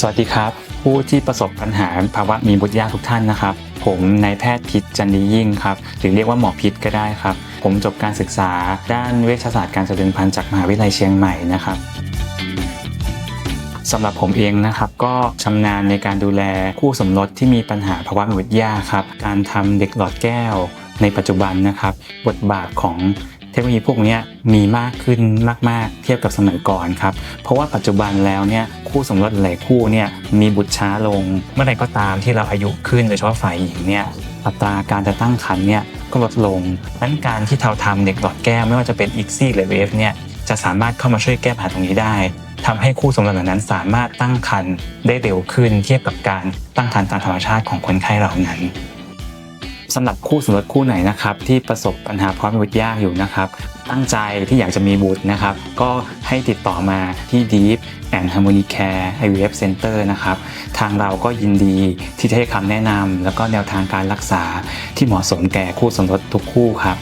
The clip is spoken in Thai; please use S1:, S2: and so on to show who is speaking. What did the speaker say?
S1: สวัสดีครับ ผู้ที่ประสบปัญหาภาวะมีบุตรยากทุกท่านนะครับ ผมนายแพทย์พิษจันดียิ่งครับหรือเรียกว่าหมอพิษก็ได้ครับ ผมจบการศึกษาด้านเวชศาสตร์การเจริญพันธุ์จากมหาวิทยาลัยเชียงใหม่นะครับสำหรับผมเองนะครับก็ชำนาญในการดูแลคู่สมรสที่มีปัญหาภาวะมีบุตรยากครับ การทำเด็กหลอดแก้วในปัจจุบันนะครับ บทบาทของ เทคโนโลยีพวกนี้มีมากขึ้นมาก ๆ เทียบกับสมัยก่อนครับ เพราะว่าปัจจุบันแล้วเนี่ยคู่สมรสหลายคู่เนี่ยมีบุตรช้าลง เมื่อใดก็ตามที่เราอายุขึ้นโดยเฉพาะฝ่ายหญิงเนี่ยอัตราการจะตั้งครรภ์เนี่ยก็ลดลงนั้นการที่เราทำเด็กหลอดแก้วไม่ว่าจะเป็นอีกซี่หรือเวฟเนี่ยจะสามารถเข้ามาช่วยแก้ปัญหาตรงนี้ได้ทำให้คู่สมรสนั้นสามารถตั้งครรภ์ได้เร็วขึ้นเทียบกับการตั้งครรภ์ตามธรรมชาติของคนไข้เหล่านั้น สำหรับคู่สมรสคู่ไหนนะครับที่ประสบปัญหาพร้อมมีบุตรยากอยู่นะครับ ตั้งใจที่อยากจะมีบุตรนะครับ ก็ให้ติดต่อมาที่ Deep and Harmony Care IVF Center นะครับทางเราก็ยินดีที่จะให้คำแนะนำแล้วก็แนวทางการรักษาที่เหมาะสมแก่คู่สมรสทุกคู่ครับ